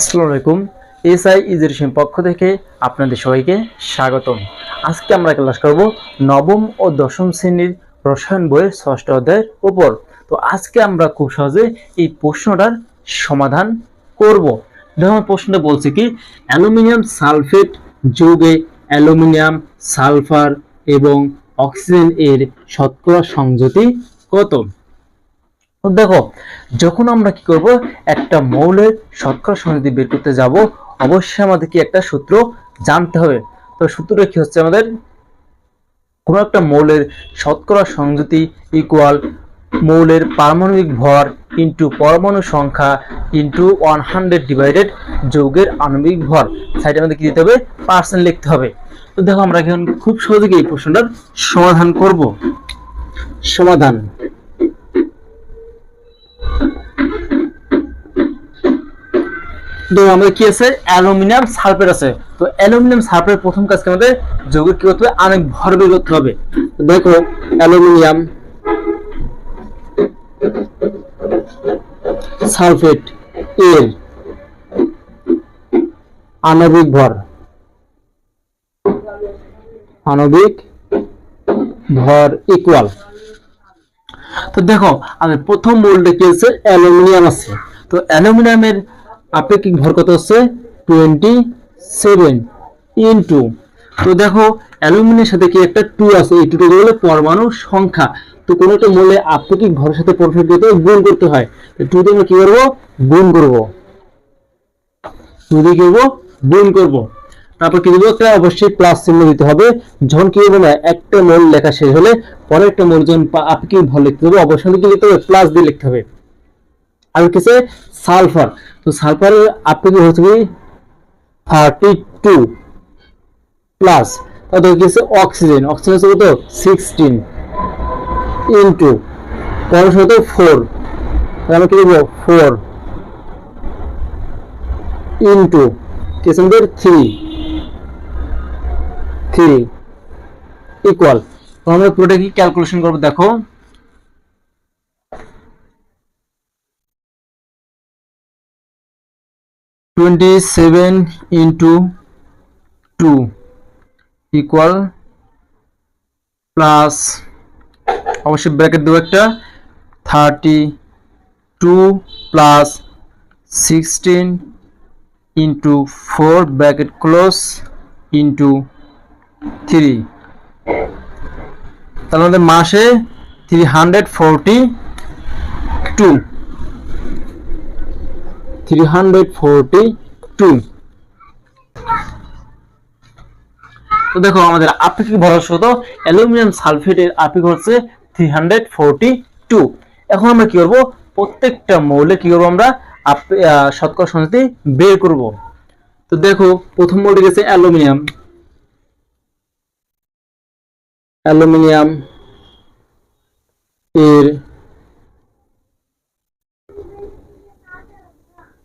আসসালামু আলাইকুম। এসআই ইজুকেশন পক্ষ থেকে আপনাদের সবাইকে স্বাগতম। আজকে আমরা ক্লাস করব নবম ও দশম শ্রেণির রসায়ন বইয়ের ষষ্ঠ অধ্যায়ের উপর। তো আজকে আমরা খুব সহজে এই প্রশ্নটার সমাধান করব। দেখুন প্রশ্নটা বলছে কি, অ্যালুমিনিয়াম সালফেট যৌগে অ্যালুমিনিয়াম, সালফার এবং অক্সিজেন এর শতকরা সংযুতি কত? দেখো, যখন আমরা কি করব, একটা মৌলের শতকরা সংযুতি বের করতে যাব, অবশ্যই আমাদের কি একটা সূত্র জানতে হবে। তো সূত্রটা কি হচ্ছে আমাদের? কোন একটা মৌলের শতকরা সংযুতি ইকুয়াল মৌলের পারমাণবিক ভর ইন্টু পরমাণু সংখ্যা ইন্টু ওয়ান হান্ড্রেড ডিভাইডেড যৌগের আণবিক ভর। সাইডে আমাদের কি দিতে হবে? পার্সেন্ট লিখতে হবে। তো দেখো, আমরা এখন খুব সহজে এই প্রশ্নটার সমাধান করব। সমাধান। তো আমাদের কি আছে? অ্যালুমিনিয়াম সালফেট আছে। তো অ্যালুমিনিয়াম সালফেট প্রথম কাজকে আমাদের যৌগের কি করতে হবে? অনেক ভর বের করতে হবে। দেখো, অ্যালুমিনিয়াম সালফেট এর আণবিক ভর। আণবিক ভর ইকুয়াল তো দেখো আমি প্রথম মৌলটা কি আছে? অ্যালুমিনিয়াম আছে। তো অ্যালুমিনিয়ামের আপেক্ষিক ভর কত হচ্ছে টোয়েন্টি সেভেন ইন্টু তো দেখো অ্যালুমিনিয়ামের সাথে কি একটা টু আছে? এই টুটা হলো পরমাণু সংখ্যা। তো কোনো একটা মূল্যে আপেক্ষিক ভরের সাথে দিতে গুণ করতে হয়। তো টু দিয়ে আমরা কি করব? গুণ করব। টু দিয়ে কি করব? গুণ করব। তারপর কি দেবো একটা অবশ্যই প্লাস চিহ্ন দিতে হবে। যখন কি হবে না, একটা মোল লেখা শেষ হলে পরে একটা মোল যখন আপেক্ষিক ভর লিখতে হবে, অবশ্যই কি লিখতে হবে? প্লাস দিয়ে লিখতে হবে। আর কিছু সালফার। তো সালফারের আপেক্ষিক হচ্ছে কি থার্টি টু প্লাস তারপর কিছু অক্সিজেন অক্সিজেন হচ্ছে কত? সিক্সটিন ইন্টু পরের সাথে ফোর আমরা কি দেবো ফোর ইন্টু আমাদের থ্রি থ্রি ইকুয়াল আমরা পুরোটা কি ক্যালকুলেশন করব? দেখো। Twenty seven into two equal plus অবশ্যই ব্র্যাকেট দেবো একটা thirty two plus sixteen into four bracket close into three তাহলে আমাদের মাসে three hundred forty two three hundred forty two তো দেখো আমাদের আপেক্ষিক ভর শুধু অ্যালুমিনিয়াম সালফেটের আপেক্ষিক হচ্ছে থ্রি হান্ড্রেড ফোরটি টু এখন আমরা কি করব? প্রত্যেকটা মৌলে কি করব আমরা? শতকরা সংযুতি বের করব। তো দেখো, প্রথম মৌলটি গেছে অ্যালুমিনিয়াম। অ্যালুমিনিয়াম এর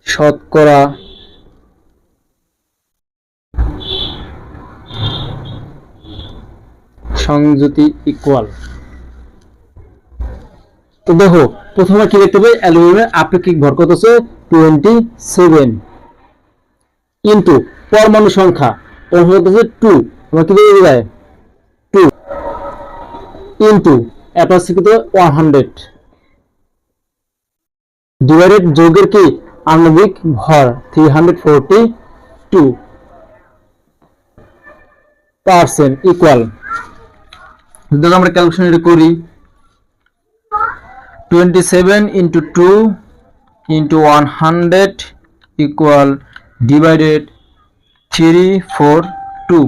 শতকরা সংযুতি ইকুয়াল তো দেখো, প্রথমে কি দেখতে পাই? অ্যালুমিনিয়ামের আপেক্ষিক ভর কত আছে? টোয়েন্টি সেভেন ইন্টু পরমাণু সংখ্যা পরমাণু কত আছে? টু আমরা কি দিয়ে যায় টু ইন্টু অ্যাপাসিকিত ওয়ান হান্ড্রেড ডিভাইডেড যোগের কি? আণবিক ভর three hundred forty percent equal যদি আমরা ক্যালকুলেশন এটা করি twenty seven into two into one hundred equal divided three four two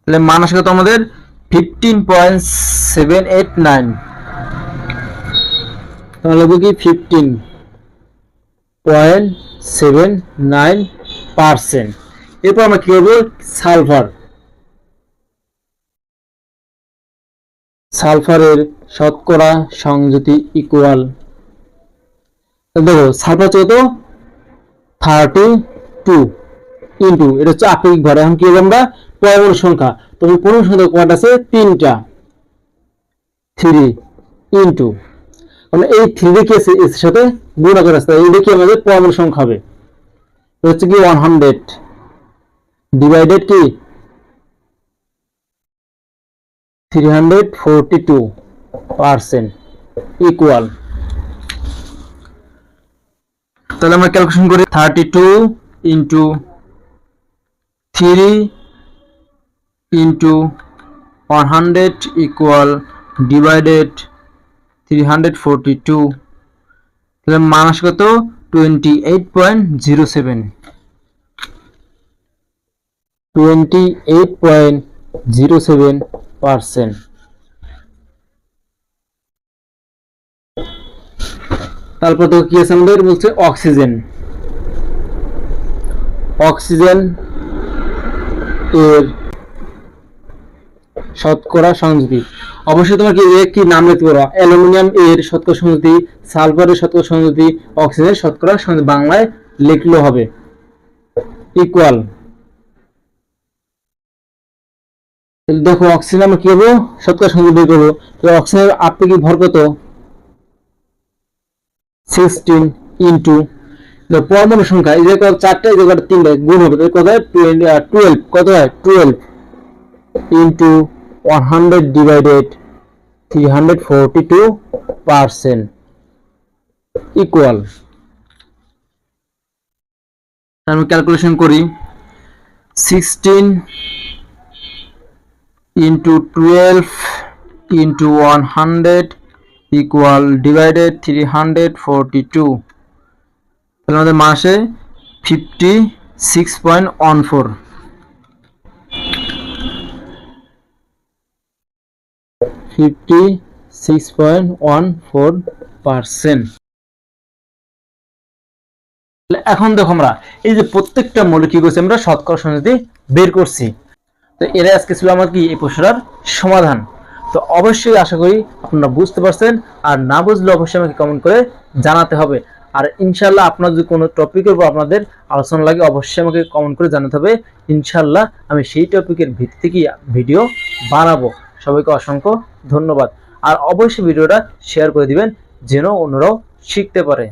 তাহলে মান আমাদের? Fifteen point seven eight nine তাহলে কি fifteen point seven nine percent. এরপর আমরা কি করব? সালফার। সালফারের শতকরা সংযুতি ইকুয়াল দেখো, সালফার কত? থার্টি টু ইন্টু এটা হচ্ছে আপেক্ষিক ভর। এখন কি আমরা? পরমাণু সংখ্যা। তবে পরমাণু সংখ্যা কয়টা আছে তিনটা। থ্রি ইন্টু মানে এই থ্রি কে এস এর সাথে গুণ করে আসতে এই কি আমাদের পরমাণু সংখ্যা হবে। হচ্ছে কি ওয়ান হান্ড্রেড ডিভাইডেড কি? Three hundred forty two percent equal তাহলে আমরা ক্যালকুলেশন করি thirty two into three into one hundred equal divided three তাহলে কত? Twenty eight point zero seven twenty তারপর তো কি আছে আমাদের? বলছে অক্সিজেন অক্সিজেন এর শতকরা সংযুতি অবশ্যই তোমার কি এ কি নাম লিখতে পারো। অ্যালুমিনিয়াম এর শতকরা সংযুতি সালফারের শতকরা সংযুতি অক্সিজেনের শতকরা বাংলায় লিখলেও হবে। ইকুয়াল দেখো, অক্সিজেন আমরা কি করব শতকরা সংযুতি বের করব। তো অক্সিজেনের আপেক্ষিক ভর কত? সিক্সটিন ইন্টু পরমাণু সংখ্যা, এই যে চারটা, এই কত তিনটা, গুণ হবে। কত হয়? টুয়েলভ কত হয়? Twelve into 100 divided 342 percent equal আমি ক্যালকুলেশন করি 16 into 12 into 100 equal divided 342 তাহলে আমাদের মাসে 56.14 fifty six point one four percent এখন দেখো আমরা, এই যে প্রত্যেকটা মৌলিক কি করছি আমরা? শতকরা সংযুতি বের করছি। তো এরা আজকে ছিল আমার কি? এই প্রশ্নটার সমাধান। তো অবশ্যই আশা করি আপনারা বুঝতে পারছেন, আর না বুঝলে অবশ্যই আমাকে কমেন্ট করে জানাতে হবে। আর ইনশাল্লাহ আপনার যদি কোনো টপিকের উপর আপনাদের আলোচনা লাগে, অবশ্যই আমাকে কমেন্ট করে জানাতে হবে। ইনশাল্লাহ আমি সেই টপিকের ভিত্তি থেকে ভিডিও বানাবো। সবাইকে অসংখ্য ধন্যবাদ। আর অবশ্যই ভিডিওটা শেয়ার করে দিবেন যেন অন্যরাও শিখতে পারে।